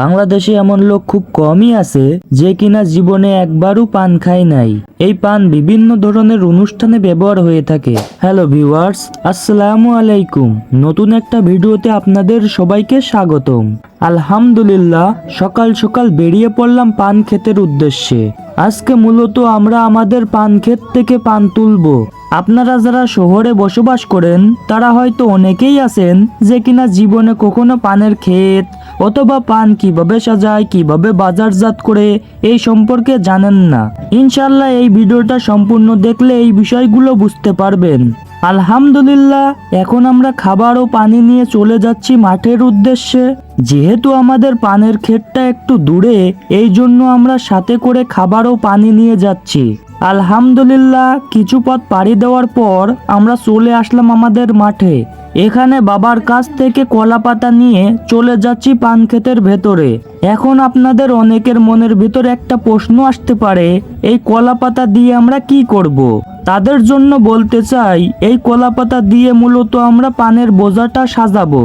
বাংলাদেশে এমন লোক খুব কমই আছে যে কিনা জীবনে একবারও পান খায় নাই। এই পান বিভিন্ন ধরনের অনুষ্ঠানে ব্যবহার হয়ে থাকে। হ্যালো ভিউয়ার্স আসসালামু আলাইকুম। নতুন একটা ভিডিওতে আপনাদের সবাইকে স্বাগতম। আলহামদুলিল্লাহ, সকাল সকাল বেরিয়ে পড়লাম পান ক্ষেতের উদ্দেশ্যে। আজকে মূলত আমরা আমাদের পান ক্ষেত থেকে পান তুলবো। আপনারা যারা শহরে বসবাস করেন, তারা হয়তো অনেকেই আছেন যে কিনা জীবনে কখনো পানের ক্ষেত অথবা পান কীভাবে সাজায়, কীভাবে বাজারজাত করে, এই সম্পর্কে জানেন না। ইনশাল্লাহ এই ভিডিওটা সম্পূর্ণ দেখলে এই বিষয়গুলো বুঝতে পারবেন। আলহামদুলিল্লাহ, এখন আমরা খাবার ও পানি নিয়ে চলে যাচ্ছি মাঠের উদ্দেশ্যে। যেহেতু আমাদের পানের ক্ষেতটা একটু দূরে, এই জন্য আমরা সাথে করে খাবার ও পানি নিয়ে যাচ্ছি। আলহামদুলিল্লাহ, কিছু পথ পাড়ি দেওয়ার পর আমরা চলে আসলাম আমাদের মাঠে। এখানে বাবার কাছ থেকে কলা পাতা নিয়ে চলে যাচ্ছি পান ক্ষেতের ভেতরে এখন আপনাদের অনেকের মনের ভিতরে একটা প্রশ্ন আসতে পারে, এই কলা পাতা দিয়ে আমরা কি করব। তাদের জন্য বলতে চাই, এই কলা পাতা দিয়ে মূলত আমরা পানের বোঝাটা সাজাবো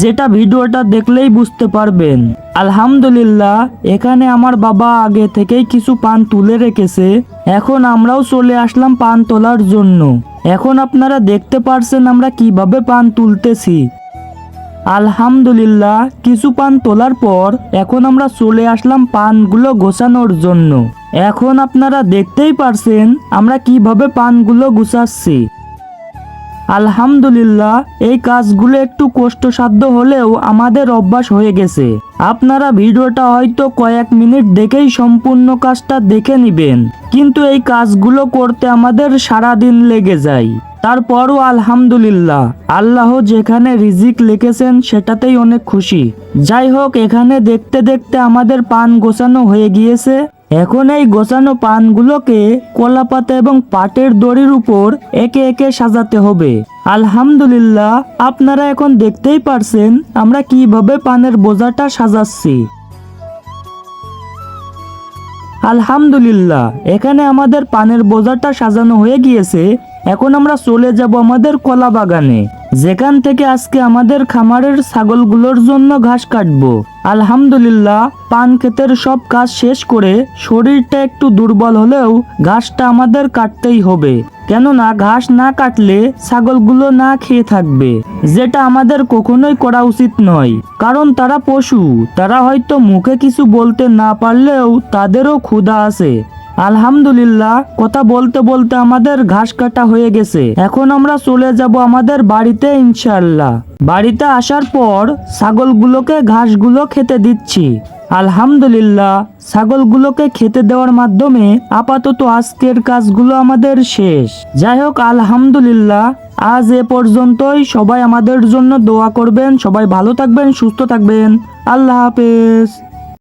যেটা ভিডিওটা দেখলেই বুঝতে পারবেন। আলহামদুলিল্লাহ, এখানে আমার বাবা আগে থেকেই কিছু পান তুলে রেখেছে। এখন আমরাও চলে আসলাম পান তোলার জন্য। এখন আপনারা দেখতে পারছেন আমরা কীভাবে পান তুলতেছি। আলহামদুলিল্লাহ, কিছু পান তোলার পর এখন আমরা চলে আসলাম পানগুলো গোছানোর জন্য। এখন আপনারা দেখতেই পারছেন আমরা কীভাবে পানগুলো গুছাচ্ছি। আলহামদুলিল্লাহ, এই কাজগুলো একটু কষ্টসাধ্য হলেও আমাদের অভ্যাস হয়ে গেছে। আপনারা ভিডিওটা হয়তো কয়েক মিনিট দেখেই সম্পূর্ণ কাজটা দেখে নিবেন। কিন্তু এই কাজগুলো করতে আমাদের সারা দিন লেগে যায়। তারপরও আলহামদুলিল্লাহ, আল্লাহ যেখানে রিজিক লিখেছেন সেটাতেই অনেক খুশি। যাই হোক, এখানে দেখতে দেখতে আমাদের পান গোছানো হয়ে গিয়েছে। এখন এই গোছানো পানগুলোকে কলা পাতা এবং পাটের দড়ির উপর একে একে সাজাতে হবে। আলহামদুলিল্লাহ, আপনারা এখন দেখতেই পারছেন আমরা কীভাবে পানের বোঝাটা সাজাচ্ছি। আলহামদুলিল্লাহ, এখানে আমাদের পানের বোঝাটা সাজানো হয়ে গিয়েছে। এখন আমরা চলে যাব আমাদের কলা বাগানে, যেখান থেকে আজকে আমাদের খামারের ছাগলগুলোর জন্য ঘাস কাটবো। আলহামদুলিল্লাহ, পান ক্ষেতের সব কাজ শেষ করে শরীরটা একটু দুর্বল হলেও ঘাসটা আমাদের কাটতেই হবে। কেননা, ঘাস না কাটলে ছাগলগুলো না খেয়ে থাকবে, যেটা আমাদের কখনোই করা উচিত নয়। কারণ তারা পশু, তারা হয়তো মুখে কিছু বলতে না পারলেও তাদেরও ক্ষুধা আছে। আলহামদুলিল্লাহ, কথা বলতে বলতে আমাদের ঘাস কাটা হয়ে গেছে। এখন আমরা চলে যাব আমাদের বাড়িতে ইনশাল্লাহ বাড়িতে আসার পর ছাগলগুলোকে ঘাসগুলো খেতে দিচ্ছি। আলহামদুলিল্লাহ, ছাগলগুলোকে খেতে দেওয়ার মাধ্যমে আপাতত আজকের কাজগুলো আমাদের শেষ। যাই হোক, আলহামদুলিল্লাহ, আজ এ পর্যন্তই। সবাই আমাদের জন্য দোয়া করবেন। সবাই ভালো থাকবেন, সুস্থ থাকবেন। আল্লাহ হাফেজ।